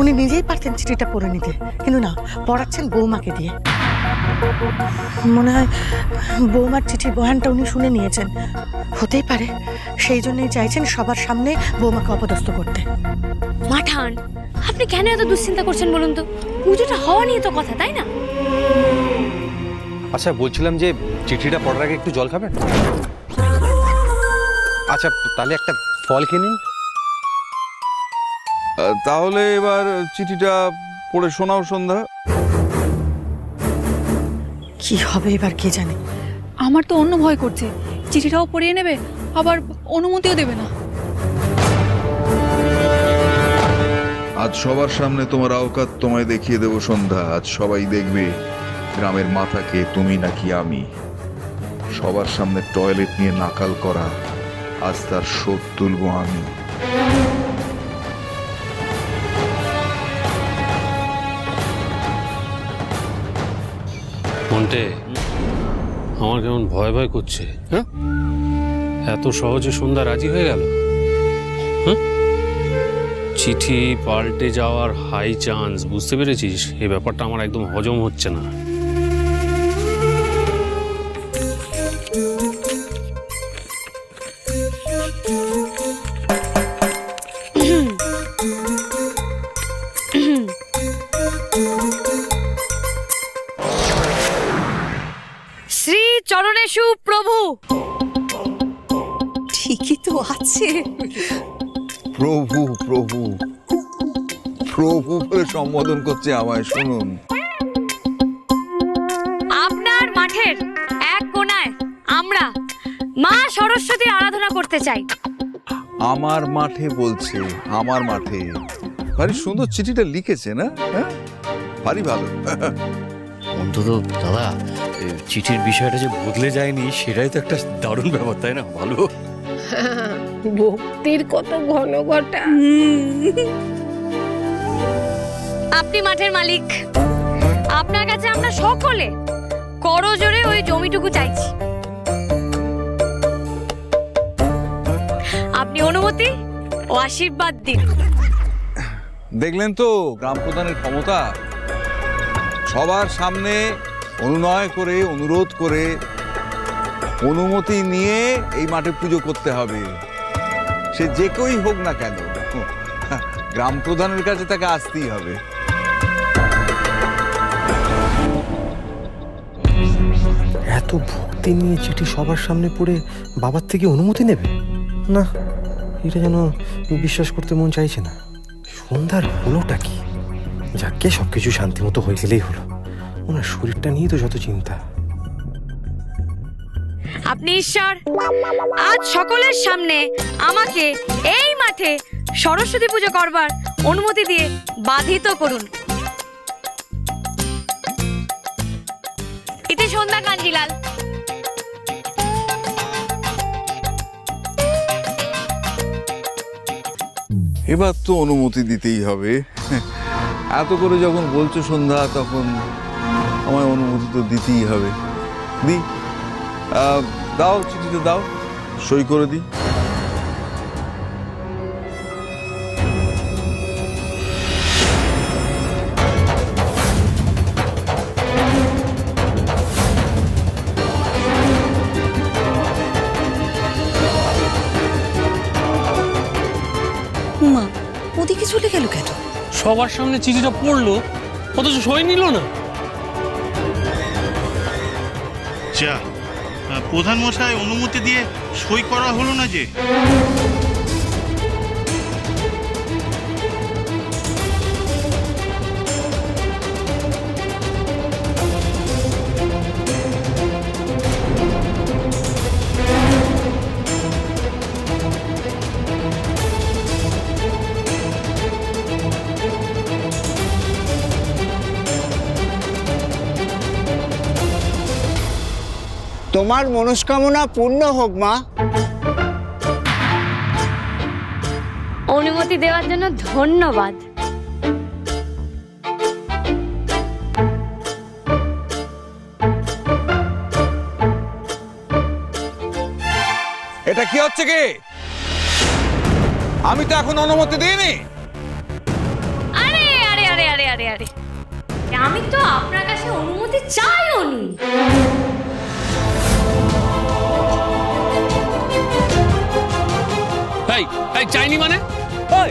উনি নিজেই পারতেন চিঠিটা পড়ে নিতে। কিন্তু না পড়াচ্ছেন বৌমাকে দিয়ে। মনে হয় বৌমার চিঠির বয়ানটা উনি শুনে নিয়েছেন। হতেই পারে সেই জন্যই চাইছেন সবার সামনে বৌমাকে অপদস্থ করতে। মাঠান আপনি কেন এত দুশ্চিন্তা করছেন বলুন তো? পুজোটা হওয়া নিয়ে তো কথা তাই না? আচ্ছা বলছিলাম যে চিঠিটা পড়ার আগে একটু জল খাবেন? আচ্ছা তাহলে একটা ফল খেয়ে নিন। আহ, তাহলে এবার চিঠিটা পড়ে শোনাও সন্ধ্যা। কি হবে এবার কে জানে? আমার তো অন্য ভয় করছে। চিঠিটাও পড়িয়ে নেবে আবার অনুমতিও দেবে না। আজ সবার সামনে তোমার আওকাত তোমায় দেখিয়ে দেব সন্ধ্যা। আজ সবাই দেখবে গ্রামের মাথাকে তুমি নাকি আমি। সবার সামনে টয়লেট নিয়ে নাকাল করা আজ তার শোধ তুলবো আমি। মন্টে আমার কেমন ভয় ভয় করছে হ্যাঁ? এত সহজে সন্ধ্যা রাজি হয়ে গেল? হ্যাঁ চিঠি পাল্টে যাওয়ার হাই চান্স বুঝতে পেরেছিস? এই ব্যাপারটা আমার একদম হজম হচ্ছে না। চরণেশু প্রভু ঠিকই তো আছে। প্রভু প্রভু। প্রভু বলে সম্বোধন করছে আমায় শুনুন। আপনার মাঠের এক কোণায় আমরা মা সরস্বতীর আরাধনা করতে চাই। আমার মাঠে বলছে আমার মাঠে। ভারী সুন্দর চিঠিটা লিখেছে না হ্যাঁ? ভারী ভালো। অন্তত দাদা চিঠির বিষয়টা যে বদলে যায়নি সেটাই তো একটা দারুণ ব্যাপার তাই না ভালো ভক্তির কত ঘন ঘটা। আপনি মাঠের মালিক। আপনার কাছে আমরা সকলে করজোরে ওই জমিটুকু চাইছি। আপনি অনুমতি ও আশীর্বাদ দিন। দেখলেন তো গ্রাম প্রধানের ক্ষমতা সবার সামনে অনুনয় করে, অনুরোধ করে, অনুমতি নিয়ে এই মাঠে পুজো করতে হবে। সে যে কেউই হোক না কেন, গ্রাম প্রধানের কাছে তাকে আসতেই হবে। এত ভক্তি নিয়ে চিঠি সবার সামনে পড়ে বাবার থেকে অনুমতি নেবে? না, এটা যেন বিশ্বাস করতে মন চাইছে না। সন্ধ্যার হলোটা কি? যাকে সব কিছু শান্তি মতো হয়ে গেলেই হলো। ওনার শরীরটা নিয়ে তো যত চিন্তা। আপনি ঈশ্বর আজ সকলের সামনে আমাকে এই মাঠে সরস্বতী পুজো করবার অনুমতি দিয়ে বাধিত করুন। ইতি সন্ধ্যা কাঞ্জিলাল। এবার তো অনুমতি দিতেই হবে। এত করে যখন বলছো সন্ধ্যা তখন আমায় অনুমতি তো দিতেই হবে। দি আহ, দাও চিঠিতে দাও। সই করে দিই মা ওদিকে চলে গেল কেন? সবার সামনে চিঠিটা পড়ল অথচ সই নিল না। যা প্রধান মশাই অনুমতি দিয়ে সই করা হলো না যে? তোমার মনস্কামনা পূর্ণ হোক মা। অনুমতি দেওয়ার জন্য ধন্যবাদ। এটা কি হচ্ছে কি? আমি তো এখন অনুমতি দিইনি। আরে আরে আরে আমি তো আপনার কাছে অনুমতি চাইও নি এই এই চাইনি মানে? এই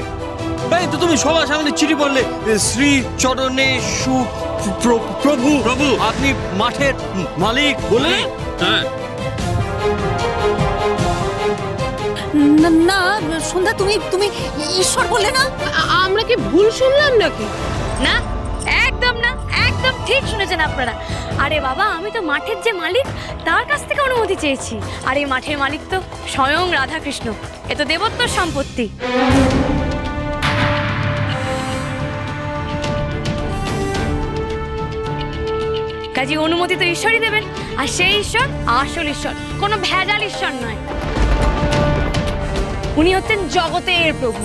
এই তো তুমি সবার সামনে চিঠি পড়লে শ্রী চরণে সু প্রভু। প্রভু। আপনি মাঠের মালিক বলে হ্যাঁ না না সন্ধ্যা তুমি তুমি ঈশ্বর বললে না? আমরা কি ভুল শুনলাম নাকি? না একদম না একদম ঠিক শুনেছেন আপনারা। আরে বাবা, আমি তো মাঠের যে মালিক, তার কাছ থেকে অনুমতি চেয়েছি। আর এই মাঠের মালিক তো স্বয়ং রাধাকৃষ্ণ। এ তো দেবত্বর সম্পত্তি। কাজে, অনুমতি তো ঈশ্বরই দেবেন। আর সেই ঈশ্বর আসল ঈশ্বর, কোনো ভেজাল ঈশ্বর নয়। উনি হচ্ছেন জগতের প্রভু।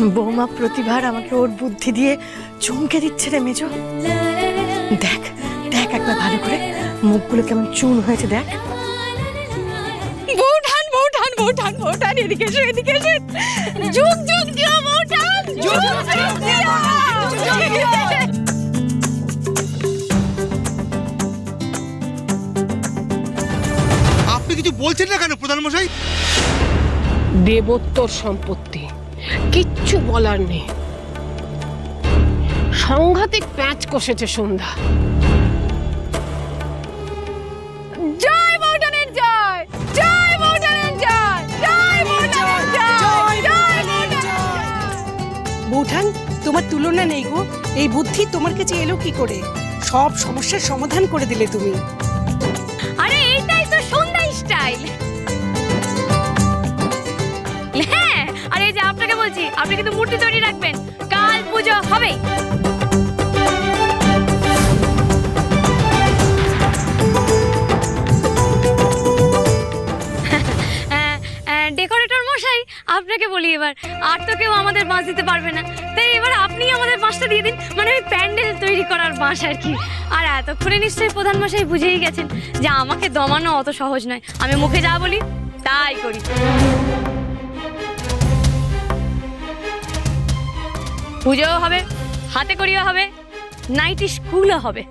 বৌমা প্রতিভার আমাকে ওর বুদ্ধি দিয়ে চমকে দিচ্ছে রে মেজো। দেখ দেখ একবার ভালো করে। মুখগুলো কেমন চুন হয়েছে দেখ। বৌঠান বৌঠান বৌঠান বৌঠান এদিকে এসো এদিকে এসো। যুগ যুগ দিও বৌঠান যুগ যুগ দিও। আপনি কিছু বলছেন না কেন প্রধানমশাই? দেবোত্তর সম্পত্তি। কিচ্ছু বলার নেই। সাংঘাতিক প্যাঁচ কষেছে সন্ধ্যা। জয় বৌঠানের জয় জয় বৌঠানের জয় জয় বৌঠানের জয় জয় জয় বৌঠান তোমার তুলনা নেই গো। এই বুদ্ধি তোমার কাছে এলো কি করে? সব সমস্যার সমাধান করে দিলে তুমি। আরে এইটাই তো সন্ধ্যা স্টাইল। বলছি আপনি কিন্তু মূর্তি তৈরি রাখবেন। কাল পুজো হবে। ডেকোরেটর মশাই, আপনাকে বলি এবার। আর তো কেউ আমাদের বাঁশ দিতে পারবে না। তাই এবার আপনি আমাদের বাঁশটা দিয়ে দিন। মানে ওই প্যান্ডেল তৈরি করার বাঁশ আর কি। আর এতক্ষণে নিশ্চয়ই প্রধান মশাই বুঝেই গেছেন যে আমাকে দমানো অত সহজ নয়। আমি মুখে যা বলি, তাই করি। পুজোও হবে হাতে করিও হবে নাইটি স্কুলও হবে।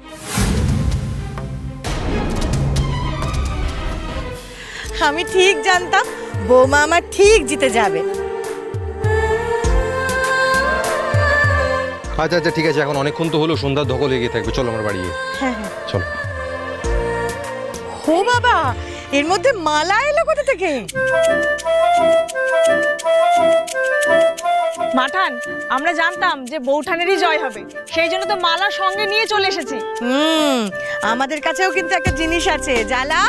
আমি ঠিক জানতাম বৌমা আমার ঠিক জিতে যাবে। আচ্ছা আচ্ছা ঠিক আছে এখন অনেকক্ষণ তো হলো সন্ধ্যার ধকল লেগে থাকবে। চলো আমার বাড়ি গিয়ে। হ্যাঁ হ্যাঁ। চলো। ও বাবা এর মধ্যে মালা এলো কোথা থেকে? মাঠান আমরা জানতাম যে বৌঠানেরই জয় হবে। সেই জন্য তো মালা সঙ্গে নিয়ে চলে এসেছি। হুম আমাদের কাছেও কিন্তু একটা জিনিস আছে জ্বালা।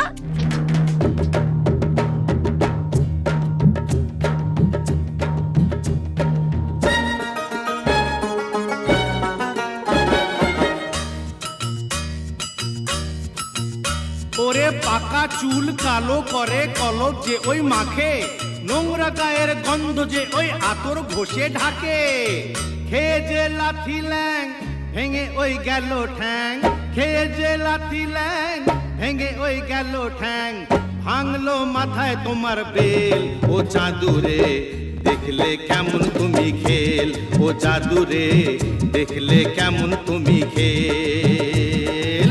চুল কালো করে কলপ যে ওই মাখে, নোংরা গায়ের গন্ধ যে ওই আতর ঘষে ঢাকে। খেয়ে যে লাথি ল্যাং, ভেঙে ওই গেল ঠ্যাং। খেয়ে যে লাথি ল্যাং, ভেঙে ওই গেল ঠ্যাং। ভাঙলো মাথায় তোমার বেল, ও চাঁদুরে দেখলে কেমন তুমি খেল। ও জাদুরে, দেখলে কেমন তুমি খেল।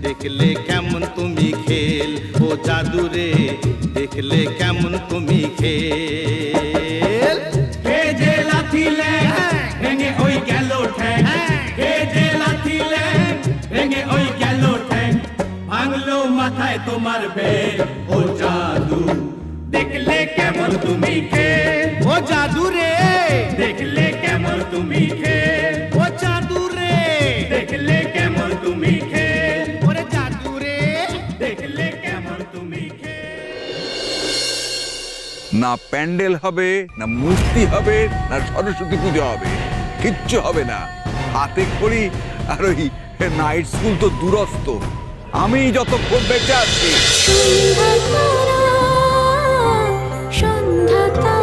দেখলে কেমন তুমি খেল। ও জাদুরে দেখলে কেমন তুমি খেল? হে যে লাথি ভেঙে ওই গেল ঠ্যাং। হে যে লাথি ভেঙে ওই গেল ঠ্যাং। ভাঙলো মাথায় তোমার বেল। ও জাদু দেখলে কেমন তুমি খেল? ও জাদু রে দেখলে কেমন তুমি খেল? না প্যান্ডেল হবে, না মূর্তি হবে, না সরস্বতী পুজো হবে। কিচ্ছু হবে না। হাতে করি আর ওই নাইট স্কুল তো দূরস্থ আমি যতক্ষণ বেঁচে আছি। সন্ধ্যা